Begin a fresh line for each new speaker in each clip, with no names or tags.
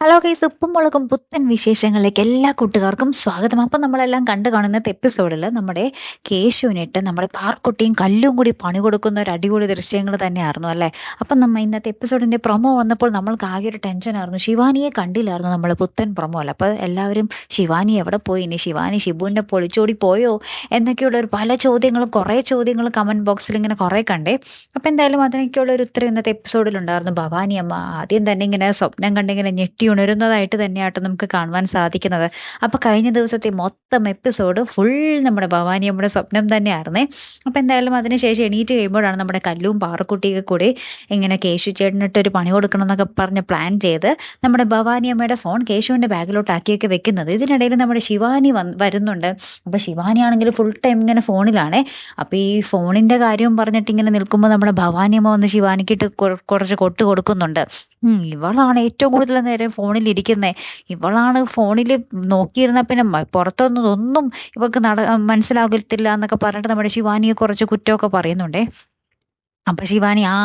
Hello case ഉപ്പും മുളകും പുത്തൻ വിശേഷങ്ങളിലേക്ക് എല്ലാ കൂട്ടുകാർക്കും സ്വാഗതം. അപ്പം നമ്മളെല്ലാം കണ്ടു കാണുന്നത്തെ എപ്പിസോഡിൽ നമ്മുടെ കേശുവിനിട്ട് നമ്മുടെ പാർക്കുട്ടിയും കല്ലും കൂടി പണി കൊടുക്കുന്ന ഒരു അടിപൊളി ദൃശ്യങ്ങൾ തന്നെയായിരുന്നു അല്ലേ? അപ്പം നമ്മൾ ഇന്നത്തെ എപ്പിസോഡിന്റെ പ്രൊമോ വന്നപ്പോൾ നമ്മൾക്ക് ആകെ ഒരു ടെൻഷനായിരുന്നു ശിവാനിയെ കണ്ടില്ലായിരുന്നു നമ്മൾ പുത്തൻ പ്രൊമോ അല്ല അപ്പോൾ എല്ലാവരും ശിവാനി എവിടെ പോയി? ഇനി ശിവാനി ഷിബുവിനെ പൊളിച്ചോടി പോയോ? എന്നൊക്കെയുള്ള ഒരു പല ചോദ്യങ്ങളും കുറേ ചോദ്യങ്ങൾ കമന്റ് ബോക്സിൽ ഇങ്ങനെ കുറേ കണ്ടേ. അപ്പോൾ എന്തായാലും അതിനൊക്കെയുള്ള ഒരു ഉത്തരം ഇന്നത്തെ എപ്പിസോഡിലുണ്ടായിരുന്നു ഭവാനി അമ്മ ആദ്യം തന്നെ ഇങ്ങനെ സ്വപ്നം കണ്ടിങ്ങനെ ഞെട്ടി ഉണരുന്നതായിട്ട് തന്നെയാട്ടോ നമുക്ക് കാണുവാൻ സാധിക്കുന്നത്. അപ്പോൾ കഴിഞ്ഞ ദിവസത്തെ മൊത്തം എപ്പിസോഡ് ഫുൾ നമ്മുടെ ഭവാനി നമ്മുടെ സ്വപ്നം തന്നെയായിരുന്നേ. അപ്പോൾ എന്തായാലും അതിനുശേഷം എണീറ്റ് കഴിയുമ്പോഴാണ് നമ്മുടെ കല്ലും പാറക്കുട്ടിയൊക്കെ കൂടി ഇങ്ങനെ കേശു ചേട്ടനിട്ട് ഒരു പണി കൊടുക്കണം എന്നൊക്കെ പറഞ്ഞ് പ്ലാൻ ചെയ്ത് നമ്മുടെ ഭവാനി അമ്മയുടെ ഫോൺ കേശുവിന്റെ ബാഗിലോട്ട് ആക്കിയൊക്കെ വെക്കുന്നത്. ഇതിനിടയിൽ നമ്മുടെ ശിവാനി വന്ന് വരുന്നുണ്ട്. അപ്പോൾ ശിവാനി ആണെങ്കിൽ ഫുൾ ടൈം ഇങ്ങനെ ഫോണിലാണേ. അപ്പോൾ ഈ ഫോണിന്റെ കാര്യം പറഞ്ഞിട്ട് ഇങ്ങനെ നിൽക്കുമ്പോൾ നമ്മുടെ ഭവാനി അമ്മ വന്ന് ശിവാനിക്കിട്ട് കുറ- കുറച്ച് കൊട്ട് കൊടുക്കുന്നുണ്ട്. ഇവളാണ് ഏറ്റവും കൂടുതൽ നേരം ഫോണിൽ ഇരിക്കുന്നേ ഇവളാണ് ഫോണിൽ നോക്കിയിരുന്ന പിന്നെ പുറത്തൊന്നും ഒന്നും ഇവൾക്ക് നട മനസ്സിലാകത്തില്ല എന്നൊക്കെ പറഞ്ഞിട്ട് നമ്മുടെ ശിവാനിയെ കുറച്ച് കുറ്റമൊക്കെ പറയുന്നുണ്ടേ. അപ്പൊ ശിവാനി ആ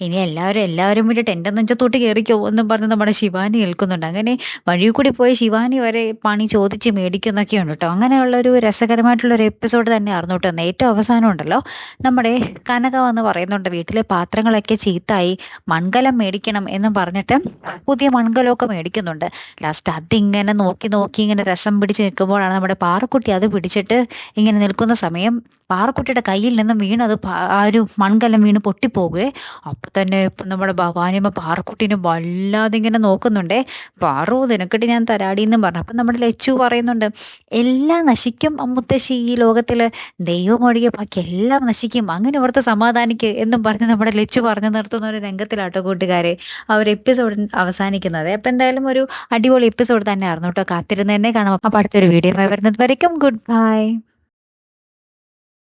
ഇനി എല്ലാവരും എല്ലാവരും കൂടി ടെന്റെ നെഞ്ചത്തോട്ട് കയറിക്കോ എന്നും പറഞ്ഞ് നമ്മുടെ ശിവാനി നിൽക്കുന്നുണ്ട്. അങ്ങനെ വഴി കൂടി പോയി ശിവാനി വരെ പണി ചോദിച്ച് മേടിക്കുന്നൊക്കെയുണ്ട് കേട്ടോ. രസകരമായിട്ടുള്ള ഒരു എപ്പിസോഡ് തന്നെയായിരുന്നു കേട്ടോ. ഏറ്റവും അവസാനം ഉണ്ടല്ലോ. നമ്മുടെ കനക എന്ന് പറയുന്നുണ്ട് വീട്ടിലെ പാത്രങ്ങളൊക്കെ ചീത്തായി. മൺകലം മേടിക്കണം എന്നും പറഞ്ഞിട്ട് പുതിയ മൺകലമൊക്കെ മേടിക്കുന്നുണ്ട്. ലാസ്റ്റ് അതിങ്ങനെ നോക്കി നോക്കി ഇങ്ങനെ രസം പിടിച്ച് നിൽക്കുമ്പോഴാണ് നമ്മുടെ പാറക്കുട്ടി അത് പിടിച്ചിട്ട് ഇങ്ങനെ നിൽക്കുന്ന സമയം പാറക്കുട്ടിയുടെ കയ്യിൽ നിന്നും വീണത് ആ ഒരു മൺകലം വീണ് പൊട്ടിപ്പോകുകയെ അപ്പൊ തന്നെ ഇപ്പം നമ്മുടെ ഭവാനിയമ്മ പാറക്കുട്ടീനെ വല്ലാതെ ഇങ്ങനെ നോക്കുന്നുണ്ടേ. പാറു നിനക്കിട്ട് ഞാൻ തരാടി എന്നും പറഞ്ഞു. അപ്പം നമ്മുടെ ലച്ചു പറയുന്നുണ്ട് എല്ലാം നശിക്കും അമ്മുത്തശ്ശി ഈ ലോകത്തിൽ ദൈവം ഒഴികെ ബാക്കി എല്ലാം നശിക്കും. അങ്ങനെ ഓർത്ത് സമാധാനിക്ക് എന്നും പറഞ്ഞ് നമ്മുടെ ലച്ചു പറഞ്ഞു നിർത്തുന്ന ഒരു രംഗത്തിലാട്ടോ കൂട്ടുകാരെ ആ ഒരു എപ്പിസോഡ് അവസാനിക്കുന്നത്. അപ്പം എന്തായാലും ഒരു അടിപൊളി എപ്പിസോഡ് തന്നെ ആയിരുന്നു കേട്ടോ. കാത്തിരുന്ന് തന്നെ കാണാം. അപ്പം അടുത്തൊരു വീഡിയോ വരുന്നത് വരയ്ക്കും. Good bye